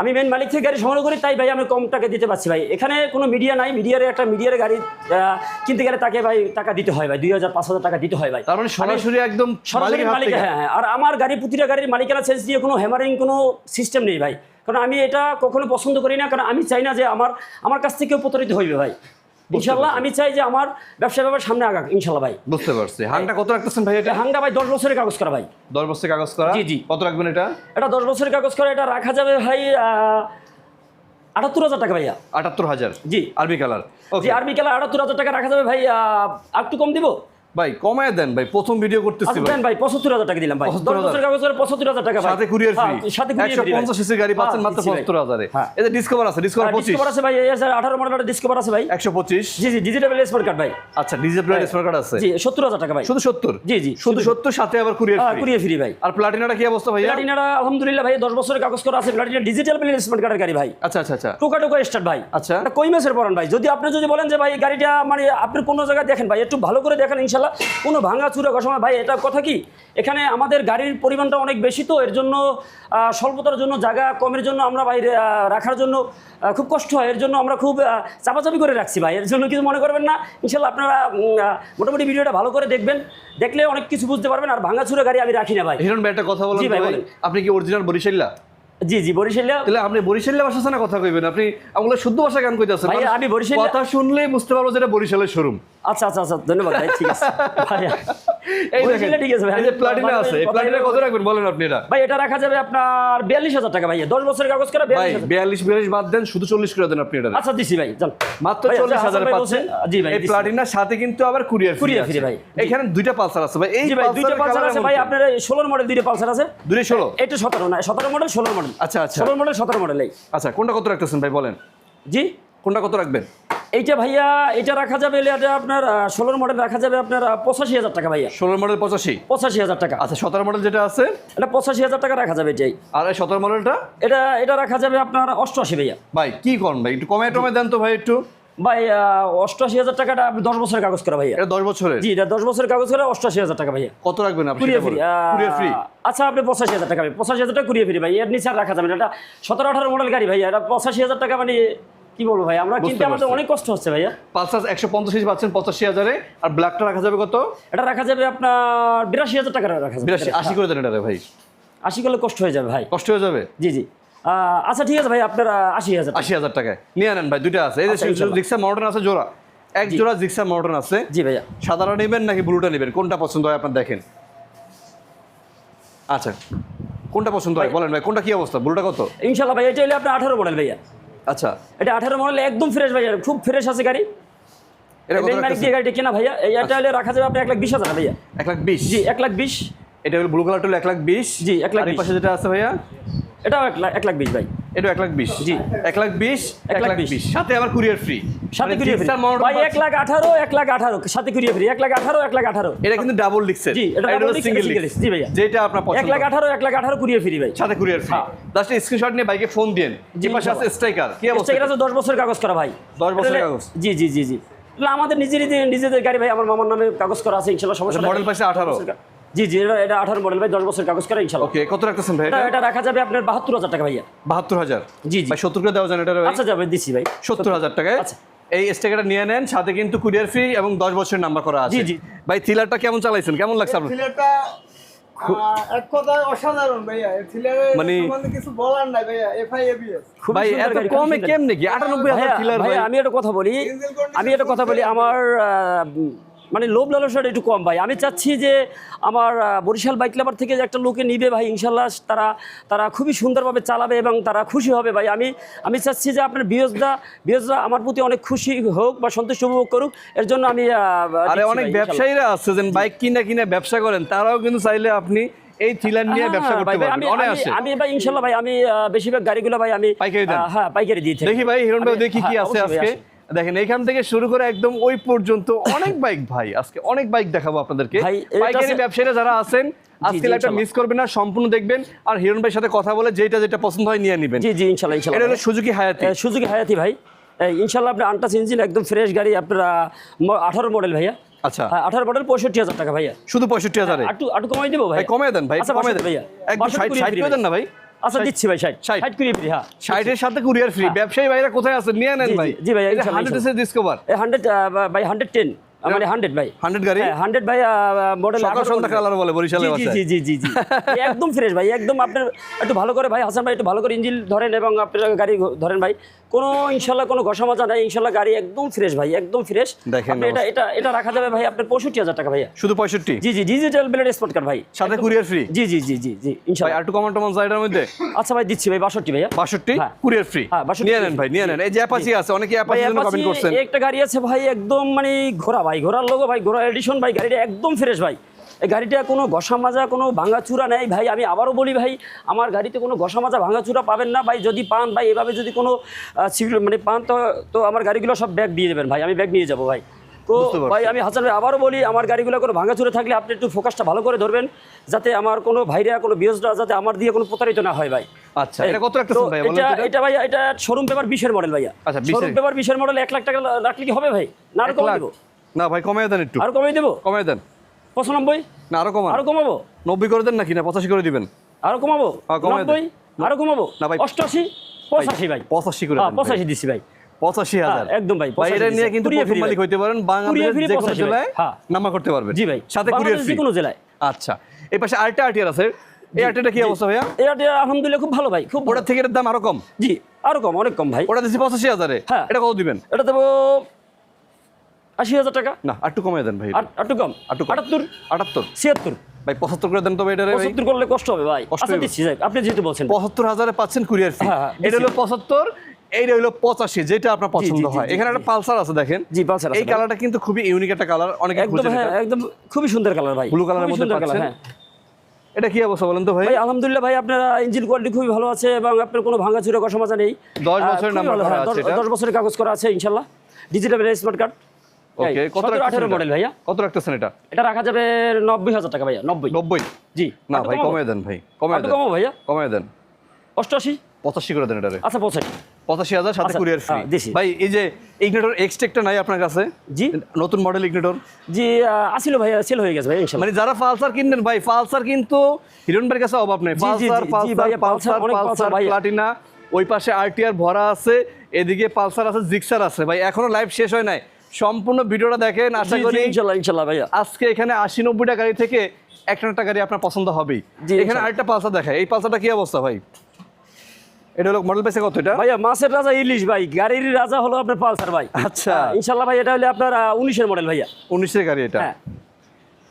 আমি মেন মালিক থেকে গাড়ি সংগ্রহ করি তাই ভাই আমি কম টাকা দিতে পারছি ভাই। এখানে কোনো মিডিয়া নাই মিডিয়ার একটা মিডিয়ার গাড়ি কিনতে গেলে তাকে ভাই টাকা দিতে হয় ভাই দুই হাজার পাঁচ হাজার টাকা দিতে হয় ভাই। তার মানে সরাসরি একদম সরাসরি মালিক হ্যাঁ হ্যাঁ আর আমার গাড়ি প্রতিটা গাড়ির মালিকানা চেঞ্জ দিয়ে কোনো হ্যামারিং কোনো সিস্টেম নেই ভাই। কারণ আমি এটা কখনো পছন্দ করি না কারণ আমি চাই না যে আমার আমার কাছ থেকেও প্রতারিত হইবে ভাই। ইনশাল্লাহ আমি চাই যে আমার ব্যবসা ব্যাপার সামনে আগাক ইনশাল্লাহ ভাই। বুঝতে পারছি। হাংটা কত রাখতেছেন ভাই এটা? হাংটা ভাই দশ বছরের কাগজ করা ভাই। দশ বছরের কাগজ করা? জি, জি। কত রাখবেন এটা? এটা দশ বছরের কাগজ করা এটা রাখা যাবে ভাই আটাত্তর হাজার টাকা ভাইয়া। আটাত্তর হাজার? জি। Army colour. জি আরবি আর্মি কালার আটাত্তর হাজার টাকা রাখা যাবে ভাই আর একটু কম দিব? ভাই কমায় দেন ভাই প্রথম ভিডিও করতেছি আচ্ছা ভাই। ভাই পঁচাত্তর হাজার টাকা দিলাম ভাই। 75,000 দশ বছরের কাগজ করে পঁচাত্তর হাজার টাকা ভাই। সাথে কুরিয়ার ফ্রি হ্যাঁ, সাথে কুরিয়ার ফ্রি সিসির গাড়ি পাচ্ছেন মাত্র ভাই। হ্যাঁ। এতে ডিসকভার আছে ডিসকভার পঁচিশ। ডিসকভার আছে ভাই এই মডেলের ডিসকভার আছে ভাই। একশো পঁচিশ। জি জি ডিজিটাল স্মার্ট কার্ড ভাই। আচ্ছা ডিজে প্লেট স্মার্ট কার্ড আছে। জি সত্তর হাজার টাকা ভাই। শুধু সত্তর? জি, জি, শুধু সত্তর সাথে আবার কুরিয়ার ফ্রি কুরিয়ার ফ্রি ভাই। আর প্লাটিনাটা কি অবস্থা ভাইয়া? প্লাটিনাটা আলহামদুলিল্লাহ ভাই দশ বছরের কাগজ করা আছে প্লাটিনা ডিজিটাল প্লেট স্মার্ট কার্ডের গাড়ি ভাই। আচ্ছা আচ্ছা আচ্ছা। টোকা টোকা স্টার্ট ভাই। আচ্ছা। কই মাসের পরান ভাই? যদি আপনি যদি বলেন যে ভাই গাড়িটা মানে আপনি কোনো জায়গায় দেখেন ভাই একটু ভালো করে দেখেন ইনশাল্লাহ কোনো ভাঙা চুরা ঘষমা ভাই এটা কথা কি? এখানে আমাদের গাড়ির পরিমাণটা অনেক বেশি তো এর জন্য স্বল্পতার জন্য জায়গা কমের জন্য আমরা বাইরে আহ, রাখার জন্য খুব কষ্ট হয়। এর জন্য আমরা খুব চাপাচাপি করে রাখছি ভাই। এর জন্য কিছু মনে করবেন না। ইনশাল্লাহ আপনারা মোটামুটি ভিডিওটা ভালো করে দেখবেন। দেখলে অনেক কিছু বুঝতে পারবেন আর ভাঙা চুরা গাড়ি আমি রাখি না ভাই। হিরণ ভাই একটা কথা ভাই, ভাই। বলেন। আপনি কি অরিজিনাল বরিশাল্লা জি জি বরিশালিয়া তাহলে আপনি বরিশালিয়া ভাষা না কথা কইবেন। আপনি আমগুলো শুদ্ধ ভাষা গান কইতেছেন। ভাই, আমি বরিশালিয়া কথা শুনলেই বুঝতে পারব যে এটা বরিশালের শোরুম। আচ্ছা আচ্ছা আচ্ছা ধন্যবাদ ভাই ঠিক আছে। ভাই এই বরিশালে ঠিক আছে ভাই এই যে প্লাটিনা আছে এই প্লাটিনা কত রাখবেন বলেন আপনি এটা? ভাই এটা রাখা যাবে আপনার বিয়াল্লিশ হাজার টাকা ভাই দশ বছরের কাগজ করে ভাই বিয়াল্লিশ হাজার। বিয়াল্লিশ বিয়াল্লিশ বাদ দেন শুধু চল্লিশ করে দেন আপনি এটা। আচ্ছা দিছি ভাই যান মাত্র ভাই, চল্লিশ হাজার ভাই পাচ্ছেন জি ভাই, এই প্লাটিনার সাথে কিন্তু আবার কুরিয়ার Courier free ভাই। এখানে দুইটা পালসার আছে। ভাই এই ভাই দুইটা পালসার আছে ভাই আপনার ষোলোর মডেল দুইটা পালসার আছে। দুই ষোলো? এটা সতেরো না সতেরো মডেল ষোলো মডেল আচ্ছা আচ্ছা। মডেল সতেরো মডেল এই। আচ্ছা কোনটা কত রাখতেছেন ভাই বলেন। জি? কোনটা কত রাখবেন? এইটা ভাইয়া এটা রাখা যাবে এটা আপনার ষোলোর মডেল রাখা যাবে আপনার পঁচাশি হাজার টাকা ভাইয়া। ষোলো মডেল পঁচাশি? পঁচাশি হাজার টাকা। আচ্ছা সতেরো মডেল যেটা আছে? এটা পঁচাশি হাজার টাকা রাখা যাবে এটাই। আর এই সতেরো মডেলটা এটা এটা রাখা যাবে আপনার অষ্টআশি ভাইয়া। ভাই কি করেন ভাই? একটু কমে টমে দেন তো ভাই একটু। ভাই অষ্টআশি হাজার টাকাটা আপনি দশ বছরের কাগজ করা ভাইয়া। এটা দশ বছরের? জি এটা দশ বছরের কাগজ করে অষ্টআশি হাজার টাকা ভাইয়া। কত রাখবেন আপনি কুড়িয়ে ফ্রি ফ্রি আচ্ছা আপনি পঁচাশি হাজার টাকা পঁচাশি হাজার টাকা কুড়িয়ে ফ্রি ভাই এর নিচে রাখা যাবে না। এটা সতেরো আঠারো মডেল গাড়ি ভাইয়া এটা পঁচাশি হাজার টাকা মানে কি বলব ভাই? আমরা কিনতে আমাদের অনেক কষ্ট হচ্ছে ভাইয়া। পালসার একশো পঞ্চাশ পাচ্ছেন পঁচাশি হাজারে। আর ব্ল্যাকটা রাখা যাবে কত? এটা রাখা যাবে আপনার বিরাশি হাজার টাকা রাখা যাবে। বিরাশি আশি করে দেন এটা ভাই। আশি করলে কষ্ট হয়ে যাবে ভাই। কষ্ট হয়ে যাবে? জি জি। আচ্ছা ঠিক আছে ভাই আপনার আশি হাজার টাকা। আশি হাজার টাকায়। নিয়ে নেন ভাই দুইটা আছে। এই যে আচ্ছা, ইনশাল্লাহ। মডার্ন আছে জোড়া। এক জোড়া জিক্সার মডার্ন আছে। জি ভাইয়া। সাদাটা নেবেন নাকি ব্লুটা নেবেন? কোনটা পছন্দ হয় আপনার দেখেন। আচ্ছা কোনটা পছন্দ হয়? বলেন ভাই কোনটা কি অবস্থা? ব্লুটা কত? ইনশাল্লাহ ভাই এটা হলে আপনার আঠারো মডেল ভাইয়া। আচ্ছা এটা আঠারো মডেল একদম ফ্রেশ ভাইয়া খুব ফ্রেশ আছে গাড়ি। গাড়িটা কেনা ভাইয়া এই এটা হলে রাখা যাবে আপনার এক লাখ বিশ হাজার ভাইয়া। এক লাখ বিশ? জি এক লাখ বিশ। এটা হলো ব্লু কালারটা হলো এক লাখ বিশ? জি, এক লাখ পাশে যেটা আছে ভাইয়া? এটাও এক লাখ এক লাখ বিশ ভাই। এটা এক লাখ বিশ। জি। এক লাখ বিশ এক লাখ বিশ। সাথে আবার কুরিয়ার ফ্রি সাথে কুড়িয়ে ফ্রি ভাই এক লাখ আঠারো এক লাখ আঠারো সাথে কুড়িয়ে ফ্রি এক লাখ আঠারো এক লাখ আঠারো। এটা কিন্তু ডাবল লিখছেন জি, এটা সিঙ্গেল disc, জি ভাইয়া। যেটা আপনার এক লাখ আঠারো এক লাখ আঠারো কুড়িয়ে ফ্রি ভাই। সাথে কুরিয়ার ফ্রি। জাস্ট স্ক্রিনশট নিয়ে বাইকে ফোন দেন যে পাশে আছে স্ট্রাইকার কি অবস্থা? এটা আছে দশ বছরের কাগজ করা ভাই। 10 বছরের কাগজ? জি জি জি জি। আমাদের নিজেরই নিজেদের গাড়ি ভাই আমার মামার নামে কাগজ করা আছে ইনশাল্লাহ সমস্যা আচ্ছা, model পাশে 18 জি জি এটা এটা আঠারো মডেল ভাই দশ বছর কাগজ করা ইনশাল্লাহ ওকে কত রাখতেছেন ভাই এটা? রাখা যাবে আপনার বাহাত্তর হাজার টাকা ভাইয়া। বাহাত্তর হাজার? জি, জি। সত্তর করে দেওয়া এটা আচ্ছা যাবে দিচ্ছি ভাই। সত্তর হাজার টাকায়? আচ্ছা। এই স্টেকারটা নিয়ে নেন সাথে কিন্তু কুরিয়ার ফ্রি এবং দশ বছরের নাম্বার করা আছে। জি, জি। ভাই থ্রিলারটা কেমন চালাইছেন? কেমন লাগছে আপনার? থ্রিলারটা এক কথায় অসাধারণ ভাইয়া। থ্রিলারের মানে- সম্বন্ধে কিছু বলার নাই ভাইয়া এফআই ভাই এত কমে কেমনে কি? আটানব্বই হাজার ভাইয়া থ্রিলার ভাই। আমি একটা কথা বলি আমি একটা কথা বলি আমার মানে লোভ লালসাটা একটু কম ভাই। আমি চাচ্ছি যে আমার বরিশাল বাইক লাভার থেকে যে একটা লোকে নিবে ভাই ইনশাল্লাহ তারা তারা খুবই সুন্দরভাবে চালাবে এবং তারা খুশি হবে ভাই। আমি আমি চাচ্ছি যে আপনার বিয়সদা বিয়সদা আমার প্রতি অনেক খুশি হোক বা সন্তুষ্ট উপভোগ করুক এর জন্য আমি আরে অনেক ব্যবসায়ীরা আছে যে বাইক কিনে কিনে ব্যবসা করেন তারাও কিন্তু চাইলে আপনি এই থ্রিলার নিয়ে হ্যাঁ, ব্যবসা করতে পারবেন। আমি অনেক আছে। আমি ভাই ইনশাল্লাহ ভাই আমি বেশিরভাগ গাড়িগুলো ভাই আমি পাইকারি? হ্যাঁ পাইকারি দিয়ে থাকি। দেখি ভাই হিরণ ভাই দেখি কি হ্যাঁ, আছে আজকে। দেখেন এখান থেকে শুরু করে একদম ওই পর্যন্ত অনেক বাইক ভাই আজকে অনেক বাইক দেখাবো আপনাদেরকে। আছে- ব্যবসায়ীরা যারা আছেন আজকে লাইভটা মিস করবেন না সম্পূর্ণ দেখবেন। আর হিরণ ভাইয়ের সাথে কথা বলে যেটা যেটা পছন্দ হয় নিয়ে নেবেন। জি জি ইনশাল্লাহ এটা হলো সুজুকি হায়াতি ভাই। আপনার আন্টাস ইঞ্জিন একদম ফ্রেশ গাড়ি আপনার আঠারো মডেল ভাইয়া। আচ্ছা। হ্যাঁ আঠারো মডেল পঁয়ষট্টি হাজার টাকা ভাইয়া। শুধু পঁয়ষট্টি হাজারে? একটু একটু কমাই দেবো ভাই? দেন ভাই আচ্ছা দেন। ভাইয়া। একদম ষাট করে দেন না ভাই? আচ্ছা দিচ্ছি ভাই ষাট। ষাট। কুরিয়ার ফ্রি হ্যাঁ সাথে কুরিয়ার ফ্রি ব্যবসায়ী ভাইরা কোথায় আছেন? নিয়ে নেন ভাই। জি, ভাই, এসে ডিসকভার মানে হান্ড্রেড ভাই 100 গাড়ি? হ্যাঁ হান্ড্রেড ভাই মডেল সকাল সন্ধ্যা কালার বলে বরিশালে জি জি জি জি জি জি। একদম ফ্রেশ ভাই একদম আপনার একটু ভালো করে ভাই হাসান ভাই একটু ভালো করে ইঞ্জিন ধরেন এবং আপনার গাড়ি ধরেন ভাই। কোনো ইনশাল্লাহ কোনো ঘষা মাজা নাই ইনশাল্লাহ গাড়ি একদম ফ্রেশ ভাই একদম ফ্রেশ দেখেন এটা এটা এটা রাখা যাবে ভাই আপনার পঁয়ষট্টি হাজার টাকা ভাইয়া। শুধু পঁয়ষট্টি? জি জি ডিজিটাল ব্লেড স্পট কার ভাই। সাথে কুরিয়ার ফ্রি জি জি জি জি জি ইনশাল্লাহ। আর একটু কমান টমান সাইডের মধ্যে? আচ্ছা ভাই দিচ্ছি ভাই বাষট্টি ভাইয়া। বাষট্টি? হ্যাঁ। কুরিয়ার ফ্রি হ্যাঁ, 62 নিয়ে নেন ভাই নিয়ে নেন। এই যে অ্যাপাচি আছে অনেকে ভাই অ্যাপাচির জন্য কমেন্ট করছেন। একটা গাড়ি আছে ভাই একদম মানে ঘোড়া ভাই ঘোড়ার লোগো ভাই ঘোড়া এডিশন ভাই গাড়িটা একদম ফ্রেশ ভাই। এই গাড়িটা কোনো ঘষা মাজা কোনো ভাঙাচুরা নেই ভাই। আমি আবারও বলি ভাই আমার গাড়িতে কোনো ঘষা মাজা ভাঙাচুরা পাবেন না ভাই। যদি পান ভাই এভাবে যদি কোনো মানে পান তো তো আমার গাড়িগুলো সব ব্যাগ দিয়ে দেবেন ভাই। আমি ব্যাগ নিয়ে যাব ভাই। তো ভাই আমি হাসান ভাই আবারও বলি আমার গাড়িগুলো কোনো ভাঙাচুরে থাকলে আপনি একটু ফোকাসটা ভালো করে ধরবেন যাতে আমার কোনো ভাইরা কোনো বিয়সরা যাতে আমার দিয়ে কোনো প্রতারিত না হয় ভাই। আচ্ছা এটা কত একটা ভাই? এটা এটা? ভাই এটা শোরুম পেপার বিশের মডেল ভাইয়া। আচ্ছা, 20 শোরুম এর। পেপার বিশের মডেল এক লাখ টাকা রাখলে কি হবে ভাই? না আরও কমে? দেবো? না ভাই কমাই দেন একটু। আরও কমে দেবো? কমাই দেন। পঁচানব্বই? না আরও কমান। আরও কমাবো? নব্বই করে দেন নাকি? না পঁচাশি করে দিবেন। আরও কমাবো? হ্যাঁ। নব্বই? আরও কমাবো? না ভাই। অষ্টআশি? পঁচাশি ভাই। পঁচাশি করে হ্যাঁ। পঁচাশি দিচ্ছি ভাই। পঁচাশি হাজার। হ্যাঁ, একদম ভাই, ভাই এটা নিয়ে কিন্তু প্রথম মালিক হইতে পারেন বাংলাদেশের যে কোনো জেলায়। নামা করতে পারবেন। জি ভাই। সাথে কুরিয়ার ফ্রি কোনো জেলায়। আচ্ছা। এই পাশে আরেকটা আরটিআর আছে। এই আরটিআরটা কি অবস্থা ভাইয়া? আলহামদুলিল্লাহ খুব ভালো ভাই খুব ওটার থেকে এটার দাম আরও কম? জি আরও কম অনেক কম ভাই। ওটা দিচ্ছি পঁচাশি হাজারে। হ্যাঁ। এটা কত দিবেন? এটা দেবো আশি হাজার টাকা? না একটু কমাই দেন ভাই একটু কম? একটু আটাত্তর? আটাত্তর। ছিয়াত্তর। ভাই পঁচাত্তর করে দেন তো ভাই। পঁচাত্তর করলে কষ্ট হবে ভাই। আচ্ছা দিচ্ছি আপনি যেহেতু বলছেন। পঁচাত্তর হাজারে পাচ্ছেন কুরিয়ার ফি। হ্যাঁ, হ্যাঁ, এটা হলো পঁচাত্তর এইটা হলো পঁচাশি যেটা আপনার পছন্দ হয়। এখানে একটা পালসার আছে দেখেন। জি, আছে এই কালারটা কিন্তু খুবই ইউনিক একটা কালার অনেকে একদম হ্যাঁ একদম খুবই সুন্দর কালার ভাই। Colour এর মধ্যে পাচ্ছেন? এটা কি অবস্থা বলেন তো ভাই? আলহামদুলিল্লাহ ভাই আপনার ইঞ্জিন কোয়ালিটি খুবই ভালো আছে এবং আপনার কোনো ভাঙাচুরা কষা মাজা নেই। দশ বছরের নাম্বার এটা? দশ বছরের কাগজ করা আছে ইনশাল্লাহ। ডিজিটাল স্মার্ট কার্ড ওকে কত সতেরো আঠারো মডেল ভাইয়া। কত রাখতেছেন এটা? এটা রাখা যাবে নব্বই হাজার টাকা ভাইয়া নব্বই। নব্বই? জি। না ভাই কমাবো? দেন ভাই কমাই দেন। ভাইয়া। দেন। অষ্টআশি? পঁচাশি করে দেন আচ্ছা পঁচাশি। পঁচাশি হাজার সাথে আচ্ছা, কুরিয়ার ফ্রি হ্যাঁ, ভাই এই যে ইগনেটর এক্সটেকটা নাই আপনার কাছে? জি। নতুন মডেল ইগনেটর জি আহ, আসিল ভাইয়া সেল হয়ে গেছে ভাই মানে যারা পালসার কিনবেন ভাই পালসার কিন্তু হিরণ ভাইয়ের কাছে অভাব নেই। পালসার প্লাটিনা ওই পাশে আরটিআর ভরা আছে এদিকে পালসার আছে জিক্সার আছে। ভাই এখনও লাইভ শেষ হয় নাই। সম্পূর্ণ ভিডিওটা দেখেন আশা করি ইনশাল্লাহ ইনশাল্লাহ ভাইয়া। আজকে এখানে আশি নব্বইটা গাড়ি থেকে একটা একটা গাড়ি আপনার পছন্দ হবেই। এখানে আরেকটা পালসার দেখায় এই পালসারটা কি অবস্থা ভাই? এটা হলো মডেল পেছে কত এটা? ভাইয়া মাছের রাজা ইলিশ ভাই গাড়ির রাজা হলো আপনার পালসার ভাই। আচ্ছা। ইনশাল্লাহ ভাই এটা হলে আপনার উনিশের মডেল ভাইয়া। উনিশের গাড়ি এটা? হ্যাঁ।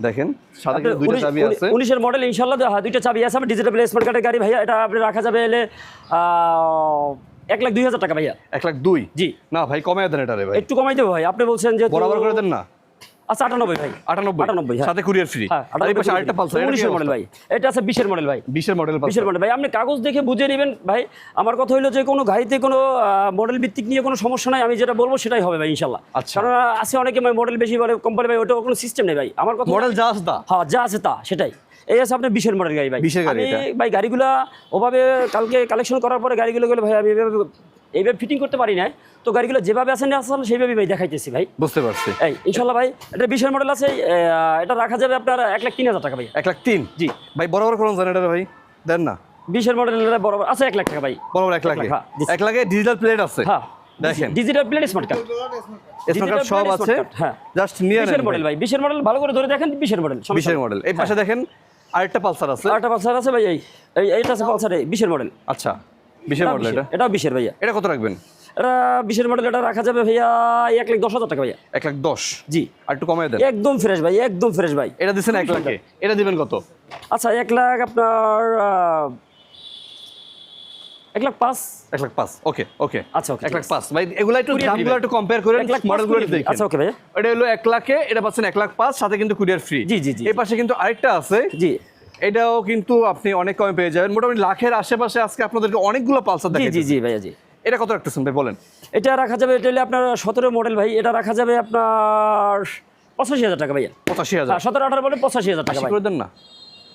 দেখেন সাথে দুইটা চাবি আছে। উনিশের মডেল ইনশাল্লাহ হ্যাঁ দুইটা চাবি আছে ডিজিটাল স্মার্ট কার্ডের গাড়ি ভাইয়া এটা আপনি রাখা যাবে এলে এক লাখ দুই হাজার টাকা ভাইয়া। এক লাখ দুই? জি। না ভাই কমে দেন এটা রে ভাই। একটু কমাই দেবো ভাই। আপনি বলছেন যে বরাবর করে দেন না? আচ্ছা আটানব্বই ভাই। আটানব্বই? আটানব্বই হ্যাঁ। সাথে কুরিয়ার ফ্রি হ্যাঁ আর এই পাশে আরেকটা পালসার উনিশের মডেল ভাই। এটা আছে বিশের মডেল ভাই। বিশের মডেল বিশের মডেল ভাই। আপনি কাগজ দেখে বুঝে নেবেন ভাই। আমার কথা হলো যে কোনো গাড়িতে কোনো মডেল ভিত্তিক নিয়ে কোনো সমস্যা নাই। আমি যেটা বলব সেটাই হবে ভাই ইনশাল্লাহ। আচ্ছা। কারণ আছে অনেকে মডেল বেশি বলে কোম্পানি ভাই ওটা কোনো সিস্টেম নেই ভাই। আমার কথা মডেল যা আছে তা। হ্যাঁ যা আছে তা সেটাই। এই আছে আপনার বিশের মডেল গাড়ি ভাই। 20 এর গাড়ি। ভাই গাড়িগুলা ওভাবে কালকে কালেকশন করার পরে গাড়িগুলো গেলে ভাই আমি এইভাবে ফিটিং করতে পারি না তো গাড়িগুলো যেভাবে আসেন আসলে সেইভাবে ভাই দেখাইতেছি ভাই। বুঝতে পারছি। এই ইনশাল্লাহ ভাই এটা বিশের মডেল আছে এটা রাখা যাবে আপনার এক লাখ তিন হাজার টাকা ভাই। এক লাখ তিন? জি। ভাই বরাবর করুন জানেন ভাই? দেন না। বিশের মডেল বরাবর আছে এক লাখ টাকা ভাই। বরাবর এক লাখ? হ্যাঁ, এক লাখে ডিজিটাল প্লেট আছে। হ্যাঁ। দেখেন। Digital plate smart card smart card সব আছে। হ্যাঁ। জাস্ট নিয়ে মডেল ভাই বিশের মডেল ভালো করে ধরে দেখেন বিশের মডেল বিশের মডেল। এই পাশে দেখেন আরেকটা পালসার আছে। আরেকটা পালসার আছে ভাই এই এই এইটা আছে পালসার এই বিশের মডেল আচ্ছা বিশের মডেল এটা? এটাও বিশের ভাইয়া। এটা কত রাখবেন? এটা বিশের মডেল এটা রাখা যাবে ভাইয়া এক লাখ দশ হাজার টাকা ভাইয়া। এক লাখ দশ? জি। আর একটু কমাই দেন। একদম ফ্রেশ ভাই একদম ফ্রেশ ভাই। এটা দিচ্ছেন এক লাখে। এটা দিবেন কত? আচ্ছা এক লাখ আপনার এক লাখ পাঁচ। এক লাখ পাঁচ ওকে ওকে আচ্ছা, এক লাখ পাঁচ ভাই এগুলো একটু দামগুলো একটু কম্পেয়ার করেন মডেলগুলো আচ্ছা। এটা হলো এক লাখে এটা পাচ্ছেন এক লাখ পাঁচ সাথে কিন্তু কুরিয়ার ফ্রি জি, জি, জি, এই পাশে কিন্তু আরেকটা আছে। জি। এটাও কিন্তু আপনি অনেক কমে পেয়ে যাবেন। মোটামুটি লাখের আশেপাশে আজকে আপনাদেরকে অনেকগুলো পালসার জি দেখেন জি জি ভাইয়া জি। এটা কত রাখতেছেন ভাই বলেন। এটা রাখা যাবে এটা হলে আপনার সতেরো মডেল ভাই। এটা রাখা যাবে আপনার পঁচাশি হাজার টাকা ভাইয়া। পঁচাশি হাজার। হ্যাঁ সতেরো আঠারো মডেল পঁচাশি হাজার টাকা করে দেন না।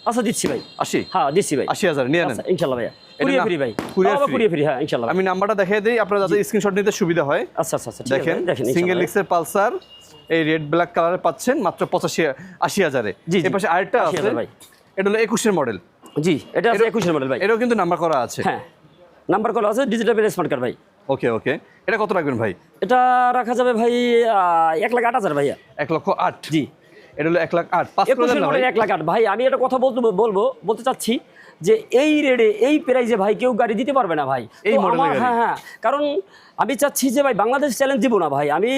আচ্ছা দিচ্ছি ভাই। আশি? হ্যাঁ দিচ্ছি ভাই। আশি হাজার নিয়ে নেন। আচ্ছা ইনশাল্লাহ ভাইয়া। কুরিয়ার ফ্রি ভাই? Courier free. হ্যাঁ ইনশাল্লাহ আমি নাম্বারটা দেখিয়ে দিই আপনার যাতে স্ক্রিনশট নিতে সুবিধা হয়। আচ্ছা আচ্ছা আচ্ছা দেখেন সিঙ্গেল। লিক্সের পালসার এই রেড ব্ল্যাক কালারে পাচ্ছেন মাত্র পঁচাশি আশি হাজারে। জি, জি। এর পাশে আরেকটা আছে ভাই। এটা হলো একুশের মডেল জি এটা আছে একুশের মডেল ভাই। এটাও কিন্তু নাম্বার করা আছে। হ্যাঁ নাম্বার কল আছে ডিজিটাল স্মার্ট কার্ড ভাই। Okay okay. এটা কত রাখবেন ভাই? এটা রাখা যাবে ভাই এক লাখ আট হাজার ভাইয়া। এক লক্ষ আট। জি। এটা হলো এক লাখ আট এক লাখ আট। ভাই আমি একটা কথা বলতে বলব বলতে চাচ্ছি যে এই রেডে এই প্রাইজে ভাই কেউ গাড়ি দিতে পারবে না ভাই। হ্যাঁ হ্যাঁ। কারণ আমি চাচ্ছি যে ভাই বাংলাদেশ চ্যালেঞ্জ দিব না ভাই। আমি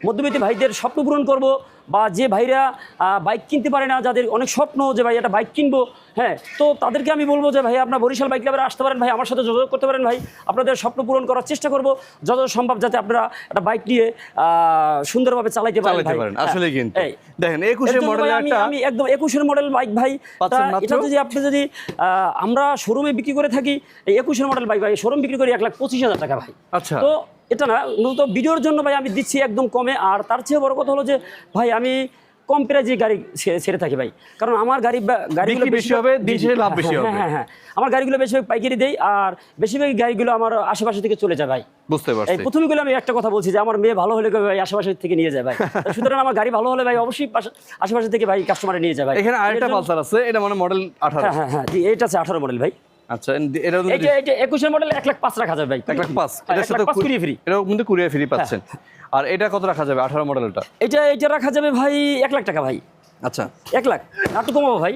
মধ্যবিত্ত ভাইদের স্বপ্ন পূরণ করব বা যে ভাইরা বাইক কিনতে পারে না যাদের অনেক স্বপ্ন যে ভাই একটা বাইক কিনবো হ্যাঁ তো তাদেরকে আমি বলব যে ভাই আপনার বরিশাল বাইক ক্লাবে আসতে পারেন ভাই আমার সাথে যোগাযোগ করতে পারেন ভাই। আপনাদের স্বপ্ন পূরণ করার চেষ্টা করব যত সম্ভব যাতে আপনারা একটা বাইক নিয়ে আহ, সুন্দরভাবে চালাইতে পারেন হ্যাঁ, আসলে কিন্তু। দেখেন একুশের মডেলের আমি একদম একুশের মডেল বাইক ভাই এটা যদি আপনি যদি আহ, আমরা শোরুমে বিক্রি করে থাকি এই একুশের মডেল বাইক ভাই শোরুম বিক্রি করি এক লাখ পঁচিশ হাজার টাকা ভাই। আচ্ছা। তো এটা না মূলত ভিডিওর জন্য ভাই আমি দিচ্ছি একদম কমে। আর তার চেয়ে বড় কথা হলো যে ভাই আমি কম প্রাইজে গাড়ি ছেড়ে থাকি ভাই। কারণ আমার গাড়ি গাড়িগুলো বেশি হবে, লাভ বেশি হ্যাঁ, হবে। হ্যাঁ হ্যাঁ আমার গাড়িগুলো বেশিরভাগ পাইকারি দেই আর বেশিরভাগ গাড়িগুলো আমার আশেপাশে থেকে চলে যায় ভাই। বুঝতে এই পারছি। প্রথমে গেলে আমি একটা কথা বলছি যে আমার মেয়ে ভালো হলে ভাই আশেপাশে থেকে নিয়ে যায় ভাই? সুতরাং আমার গাড়ি ভালো হলে ভাই অবশ্যই পাশে- আশেপাশে থেকে ভাই কাস্টমারে নিয়ে যায় ভাই। এখানে আরেকটা পালসার আছে এটা মানে মডেল আঠারো। হ্যাঁ হ্যাঁ হ্যাঁ জি এইটা আছে আঠারো মডেল ভাই। আচ্ছা এটা মডেল এক লাখ রাখা যাবে ভাই লাখ হ্যাঁ, এটার সাথে লাখ কুড়িয়ে ফ্রি। এটাও কিন্তু কুরিয়ার ফ্রি পাচ্ছেন। আর এটা কত রাখা যাবে মডেলটা এটা এটা রাখা যাবে ভাই লাখ টাকা ভাই। আচ্ছা। লাখ। একটু কমাবো ভাই।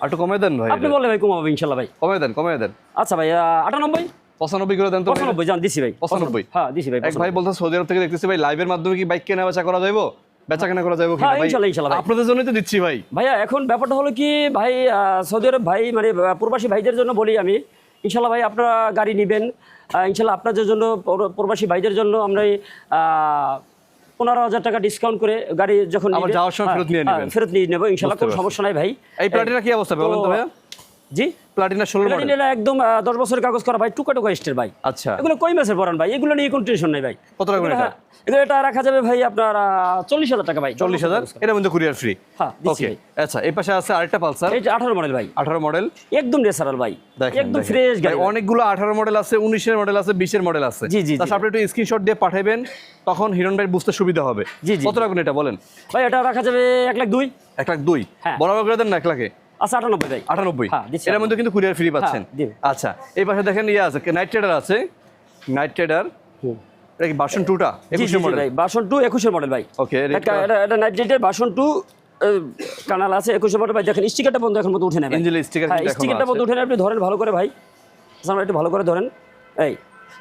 আর একটু কমে দেন ভাই আপনি বললে ভাই কমাবো ভাই। কমে দেন কমে দেন। আচ্ছা ভাই আহ, আটানব্বই? পঁচানব্বই করে দেন তো পঁচানব্বই জান দিছি ভাই। পঁচানব্বই? হ্যাঁ দিছি ভাই এক ভাই বলতে সৌদি আরব থেকে দেখতেছি ভাই লাইভের মাধ্যমে কি বাইক কেনা বেচা করা যাইবো? বেচা কেনা করা যাইবো কি হ্যাঁ, ভাই ইনশাল্লাহ আপনাদের জন্যই তো দিচ্ছি ভাই। ভাইয়া এখন ব্যাপারটা হলো কি ভাই সৌদি আরব ভাই মানে প্রবাসী ভাইদের জন্য বলি আমি। ইনশাল্লাহ ভাই আপনারা গাড়ি নেবেন। ইনশাল্লাহ আপনাদের জন্য প্রবাসী ভাইদের জন্য আমরা পনেরো হাজার টাকা ডিসকাউন্ট করে গাড়ি যখন যাওয়ার সময় হ্যাঁ, ফেরত নিয়ে হ্যাঁ, নেবেন। ফেরত নিয়ে নেব ইনশাল্লাহ কোনো সমস্যা নাই ভাই। এই প্লাটিনা কি অবস্থা বলেন তো ভাইয়া? জি? প্লাটিনা ষোলো প্লাটিনা একদম দশ বছরের কাগজ করা ভাই টুকা টুকা স্টের ভাই। আচ্ছা। এগুলো কই মাসের পরান ভাই? এগুলো নিয়ে কোনো টেনশন নাই ভাই। কত এগুলো এটা? হ্যাঁ, এগুলো এটা রাখা যাবে ভাই আপনার চল্লিশ হাজার টাকা ভাই। চল্লিশ হাজার? এটার মধ্যে কুরিয়ার ফ্রি হ্যাঁ, ওকে আচ্ছা এই পাশে আছে আরেকটা পালসার। এই যে আঠারো মডেল ভাই। আঠারো মডেল একদম ন্যাচারাল ভাই। একদম ফ্রেশ গাড়ি। অনেকগুলো আঠারো মডেল আছে উনিশের মডেল আছে বিশের মডেল আছে। জি, জি। আপনি একটু স্ক্রিনশট দিয়ে পাঠাবেন তখন হিরণ ভাই বুঝতে সুবিধা হবে। জি, জি, কত জি। রাখবেন এটা বলেন? ভাই এটা রাখা যাবে এক লাখ দুই। এক লাখ দুই? হ্যাঁ। বরাবর করে দেন না এক লাখে? আচ্ছা আটানব্বই ভাই। আটানব্বই। হ্যাঁ, এর মধ্যে কিন্তু কুরিয়ার ফ্রি পাচ্ছেন। হ্যাঁ, আচ্ছা এই পাশে দেখেন ইয়ে আছে নাইট ট্রেডার আছে। নাইট ট্রেডার এটা কি বাসন টুটা মডেল বাসন টু একুশের মডেল ভাই। ওকে এটা নাইট বাসন টু কানাল আছে একুশের মডেল ভাই। দেখেন স্টিকারটা বন্ধ এখন মতো উঠে স্টিকারটা বন্ধ উঠে নেয় আপনি ধরেন ভালো করে ভাই। আচ্ছা, আমরা একটু ভালো করে ধরেন। এই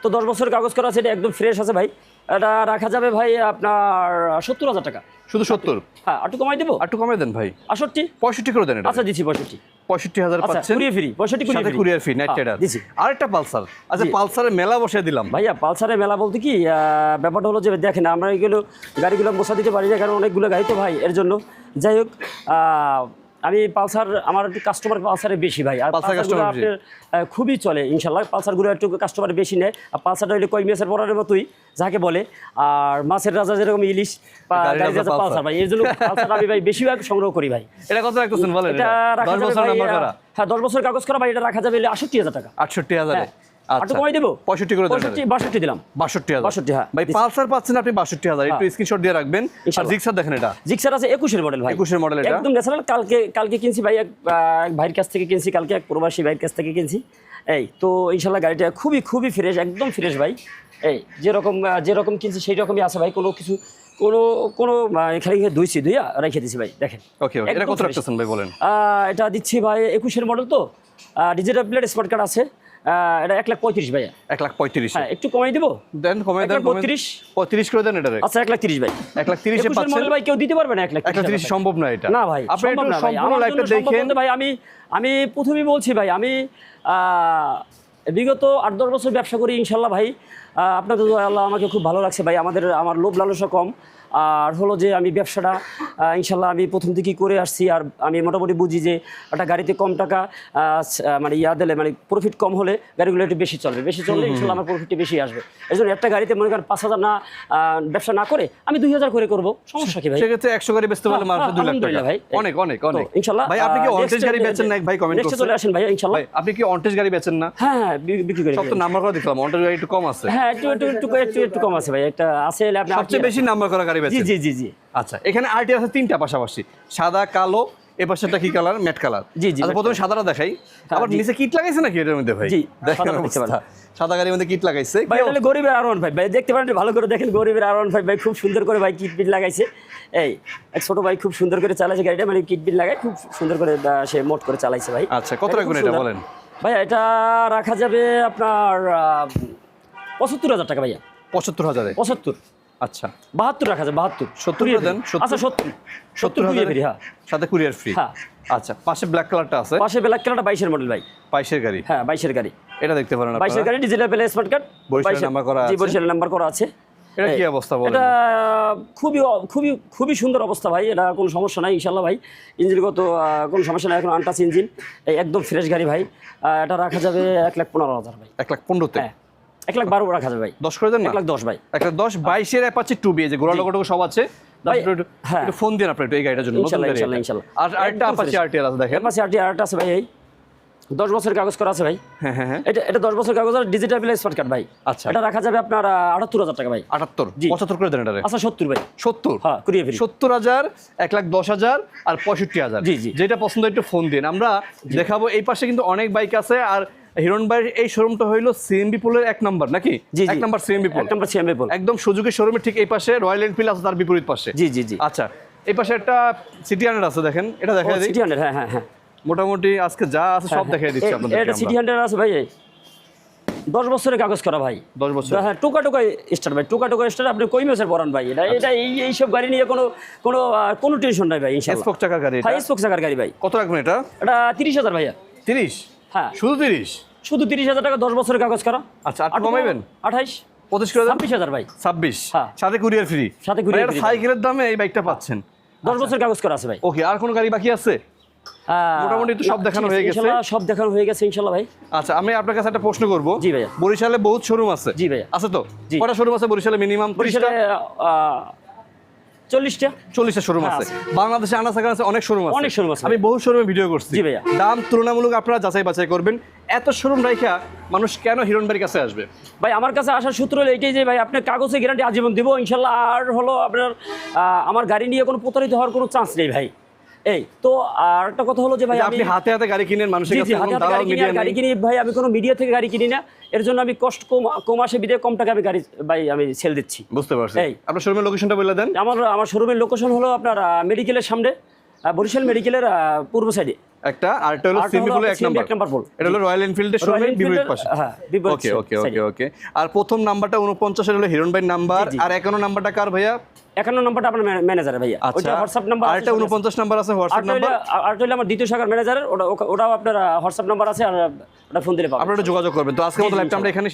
তো দশ বছরের কাগজ করা আছে এটা একদম ফ্রেশ আছে ভাই। এটা রাখা যাবে ভাই আপনার সত্তর হাজার টাকা। শুধু সত্তর? হ্যাঁ একটু কমাই দেবো? আর একটু কমে দেন ভাই। আটষট্টি? পঁয়ষট্টি করে দেন আচ্ছা দিচ্ছি পঁয়ষট্টি। পঁয়ষট্টি হাজার আচ্ছা পাচ্ছেন? কুড়িয়ে ফ্রি পঁয়ষট্টি কুড়িয়ে সাথে ফ্রি কুরিয়ার ফি নাইট হ্যাঁ, দিছি আরেকটা পালসার। আচ্ছা মেলা বসিয়ে দিলাম। ভাইয়া পালসারের মেলা বলতে কি ব্যাপারটা হলো যে দেখেন আমরা এগুলো গাড়িগুলো বসা দিতে পারি না কারণ অনেকগুলো গাড়ি তো ভাই এর জন্য। যাই হোক আমি পালসার আমার কাস্টমার পালসারে বেশি ভাই। আর পালসার আপনার খুবই চলে ইনশাল্লাহ। পালসারগুলো একটু কাস্টমার বেশি নেয়। আর পালসারটা হইলে কই মেসের পরের মতোই যাকে বলে। আর মাছের রাজা যেরকম ইলিশ পালসার। ভাই এর জন্য পালসার আমি ভাই বেশিরভাগ সংগ্রহ করি ভাই। এটা কত রাখতেছেন বলেন এটা রাখা যাবে বছর নাম্বার করা? হ্যাঁ দশ বছর কাগজ করা ভাই এটা রাখা যাবে আটষট্টি হাজার টাকা। আটষট্টি হাজারে? কমাই দেবো? পঁয়ষট্টি করে বাষট্টি দিলাম। বাষট্টি হাজার। 62 হ্যাঁ, ভাই পালসার পাচ্ছেন আপনি বাষট্টি হাজার। একটু স্ক্রিনশট দিয়ে রাখবেন। আর জিক্সার দেখেন এটা। জিক্সার আছে একুশের মডেল ভাই। 21 এর এটা? একদম ন্যাচারাল কালকে কালকে কিনছি ভাই এক ভাইয়ের কাছ থেকে কিনছি কালকে এক প্রবাসী ভাইয়ের কাছ থেকে কিনছি। এই তো ইনশাল্লাহ গাড়িটা খুবই খুবই ফ্রেশ একদম ফ্রেশ ভাই। এই যেরকম যেরকম কিনছি সেই রকমই আছে ভাই। কোনো কিছু কোনো কোনো এখানে ধুইছি ধুইয়া রেখে দিছি ভাই দেখেন। ওকে এটা কত রাখতেছেন ভাই বলেন? এটা দিচ্ছি ভাই একুশের মডেল তো। ডিজিটাল প্লেট স্মার্ট কার্ড আছে। এটা এক লাখ পঁয়ত্রিশ ভাইয়া। এক লাখ পঁয়ত্রিশ। হ্যাঁ একটু কমাই দিব? দেন কমে এক দেন পঁয়ত্রিশ পঁয়ত্রিশ করে দেন এটা আচ্ছা এক লাখ তিরিশ ভাই। এক লাখ তিরিশে পাচ্ছেন? ভাই কেউ দিতে পারবে না এক লাখ এক লাখ তিরিশ সম্ভব না এটা। না ভাই আপনি একটু ভাই। সম্পূর্ণ আমার লাইফটা দেখেন। ভাই আমি আমি প্রথমেই বলছি ভাই আমি আহ, বিগত আট দশ বছর ব্যবসা করি ইনশাল্লাহ ভাই। আপনাদের আল্লাহ আমাকে খুব ভালো লাগছে ভাই। আমাদের আমার লোভ লালসা কম। আর হলো যে আমি ব্যবসাটা ইনশাল্লাহ আমি প্রথম থেকেই করে আসছি। আর আমি মোটামুটি বুঝি যে একটা গাড়িতে কম টাকা মানে ইয়া দিলে মানে প্রফিট কম হলে গাড়িগুলো একটু বেশি চলবে। বেশি চললে ইনশাল্লাহ আমার প্রফিটটা বেশি আসবে। এই জন্য একটা গাড়িতে মনে করেন পাঁচ হাজার না ব্যবসা না করে আমি দুই হাজার করে করব। সমস্যা কি ভাই? সেক্ষেত্রে একশো গাড়ি বেচতে পারলে হ্যাঁ, মানুষ হ্যাঁ, দুই লাখ টাকা। ভাই। অনেক অনেক অনেক। ইনশাল্লাহ ভাই আপনি কি অন্টেজ গাড়ি বেচেন না ভাই কমেন্ট next চলে আসেন ভাই ইনশাল্লাহ। আপনি কি অন্টেজ গাড়ি বেচেন না? হ্যাঁ হ্যাঁ বিক্রি করে সব তো নাম্বার করে। দেখলাম। অন্টেজ গাড়ি একটু কম আছে। হ্যাঁ একটু একটু একটু একটু একটু কম আছে ভাই। একটা আছে আপনি সবচেয়ে বেশি নাম্বার করা গাড়ি জি জি জি জি। আচ্ছা এখানে আরটি আছে তিনটা পাশাপাশি। সাদা কালো এ পাশেটা কি কালার ম্যাট কালার জি, জি, আচ্ছা প্রথমে সাদাটা দেখাই। আবার নিচে কিট লাগাইছে নাকি এটার মধ্যে ভাই? জি, দেখেন। সাদা গাড়ির মধ্যে কিট লাগাইছে। ভাই তাহলে গরিবের আর ওয়ান ভাই ভাই দেখতে পারেন ভালো করে দেখেন গরিবের আর ওয়ান ভাই ভাই খুব সুন্দর করে ভাই কিটবিট লাগাইছে। এই এক ছোট ভাই খুব সুন্দর করে চালাইছে গাড়িটা মানে কিটবিট লাগাই খুব সুন্দর করে সে মোট করে চালাইছে ভাই। আচ্ছা, কত খুব রাখবেন এটা বলেন? ভাই এটা রাখা যাবে আপনার পঁচাত্তর হাজার টাকা ভাইয়া। পঁচাত্তর হাজারে? পঁচাত্তর। আচ্ছা। বাহাত্তর রাখা যাবে বাহাত্তর। 70 করে দেন, আচ্ছা সত্তর। সত্তর সত্তর হাজার? হ্যাঁ। সাথে কুরিয়ার ফ্রি? হ্যাঁ। আচ্ছা পাশে ব্ল্যাক কালারটা আছে? পাশে ব্ল্যাক কালারটা বাইশের মডেল ভাই। বাইশের গাড়ি? হ্যাঁ বাইশের গাড়ি। এটা দেখতে পারেন বাইশের গাড়ি digital plate smart card number করা আছে। নাম্বার করা আছে। এটা কি অবস্থা বলেন? এটা খুবই খুবই খুবই সুন্দর অবস্থা ভাই। এটা কোনো সমস্যা নাই ইনশাল্লাহ ভাই। ইঞ্জিনগত কোনো সমস্যা নাই এখন আনটাচ ইঞ্জিন একদম ফ্রেশ গাড়ি ভাই। এটা রাখা যাবে এক লাখ পনেরো হাজার ভাই। এক লাখ পনেরোতে? হ্যাঁ। এক লাখ বারো রাখা যাবে ভাই। দশ করে দেন এক লাখ দশ ভাই। এক লাখ দশ বাইশের অ্যাপাচি টু বি যে গোড়া লোকটুকু সব আছে। হ্যাঁ। ফোন দিন আপনি একটু এই গাড়িটার জন্য ইনশাল্লাহ, ইনশাল্লাহ, ইনশাল্লাহ। আর আরেকটা আরটিআর আছে দেখেন। পাশে আছে ভাই এই। দশ বছরের কাগজ করা আছে ভাই। হ্যাঁ হ্যাঁ হ্যাঁ। এটা এটা দশ বছর কাগজ আর ডিজিটাল স্মার্ট কার্ড ভাই। আচ্ছা। এটা রাখা যাবে আপনার আটাত্তর হাজার টাকা ভাই। আটাত্তর। পঁচাত্তর করে দেন এটারে আচ্ছা সত্তর ভাই। সত্তর? হ্যাঁ কুড়িয়ে ফিরি সত্তর হাজার এক লাখ দশ হাজার আর পঁয়ষট্টি হাজার। জি, জি। যেটা পছন্দ একটু ফোন দিন। আমরা দেখাবো এই পাশে কিন্তু অনেক বাইক আছে আর হিরন ভাইয়ের এই শোরুমটা হইল সিএমবি পোলের এক নাম্বার নাকি? জি এক নাম্বার সিএমবি পোল এক নাম্বার সিএমবি পোল একদম সুযোগের শোরুমের ঠিক এই পাশে রয়্যাল এনফিল্ড আছে তার বিপরীত পাশে। জি জি জি। আচ্ছা এই পাশে একটা সিটি হান্ড্রেড আছে দেখেন। এটা দেখা দিই। সিটি হান্ড্রেড হ্যাঁ হ্যাঁ হ্যাঁ। মোটামুটি আজকে যা আছে সব দেখাই দিচ্ছি আপনাদের এটা সিটি হান্ড্রেড আছে ভাই। দশ বছরের কাগজ করা ভাই। দশ বছর হ্যাঁ টোকা টোকা স্টার ভাই টোকা টোকা স্টার আপনি কই মাসের পড়ান ভাই? এটা এটা এই এইসব গাড়ি নিয়ে কোনো কোনো কোনো টেনশন নাই ভাই ইনশাল্লাহ স্পোক টাকার গাড়ি এটা? হ্যাঁ স্পোক চাকার গাড়ি ভাই। কত রাখবেন এটা? এটা তিরিশ হাজার ভাইয়া। তিরিশ? হ্যাঁ। শুধু তিরিশ? শুধু তিরিশ হাজার টাকা দশ বছরের কাগজ করা। আচ্ছা আর একটু কমাইবেন আঠাইশ পঁচিশ করে ছাব্বিশ হাজার ভাই। ছাব্বিশ? হ্যাঁ। সাথে কুরিয়ার ফ্রি সাথে কুরিয়ার। সাইকেলের দামে এই বাইকটা পাচ্ছেন। দশ বছর কাগজ করা আছে ভাই। ওকে আর কোনো গাড়ি বাকি আছে? মোটামুটি তো সব দেখানো হয়ে গেছে। সব দেখানো হয়ে গেছে ভাই। আচ্ছা আমি আপনার কাছে একটা প্রশ্ন করব। জি ভাইয়া। বরিশালে বহুত শোরুম আছে। জি ভাইয়া। আছে তো? কটা শোরুম আছে বরিশালে মিনিমাম বরিশালে চল্লিশটা। চল্লিশটা শোরুম হ্যাঁ, আছে। বাংলাদেশে কানাচে অনেক শোরুম আছে। অনেক showroom আছে। আমি বহু শোরুমে ভিডিও করছি। জি ভাইয়া। দাম তুলনামূলক আপনারা যাচাই বাছাই করবেন। এত শোরুম রাইখা মানুষ কেন হিরণ বাড়ির কাছে আসবে? ভাই আমার কাছে আসার সূত্র হলো এটাই যে ভাই আপনার কাগজে গ্যারান্টি আজীবন দিব। ইনশাল্লাহ আর হলো আপনার আহ, আমার গাড়ি নিয়ে কোনো প্রতারিত হওয়ার কোনো চান্স নেই ভাই। এই তো আর একটা কথা হলো যে ভাই আপনি হাতে হাতে গাড়ি কিনেন মানুষের কাছে হাতে হাতে গাড়ি কিনি গাড়ি কিনি ভাই আমি কোনো মিডিয়া থেকে গাড়ি কিনি না। এর জন্য আমি কষ্ট কম কম আসে বিদে কম টাকা আমি গাড়ি ভাই আমি সেল দিচ্ছি। বুঝতে পারছি। এই। আপনার শোরুমের লোকেশনটা বলে দেন। আমার আমার শোরুমের লোকেশন হলো আপনার মেডিকেলের সামনে। বরিশাল মেডিকেলের পূর্ব সাইডে। একটা আর এটা হলো সিমি হলো এক নাম্বার। এটা হলো রয়্যাল এনফিল্ডের শোরুমের বিপরীত পাশে। হ্যাঁ, ওকে ওকে ওকে ওকে আর প্রথম নাম্বারটা উনপঞ্চাশ হলো হিরণ ভাই নাম্বার। আর একান্ন নাম্বারটা কার ভাইয়া? একান্ন নম্বরটা আপনার ম্যানেজার ভাইয়া। আচ্ছা। ওইটা হোয়াটসঅ্যাপ নাম্বার আর একটা উনপঞ্চাশ নাম্বার আছে হোয়াটসঅ্যাপ নাম্বার আর আমার দ্বিতীয় শাখার ম্যানেজারের ওটা ওটা- ওটাও আপনার হোয়াটসঅ্যাপ নাম্বার আছে আর ওটা ফোন দিলে পাবেন। আপনারা যোগাযোগ করবেন। তো আজকের মতো আমরা এখানে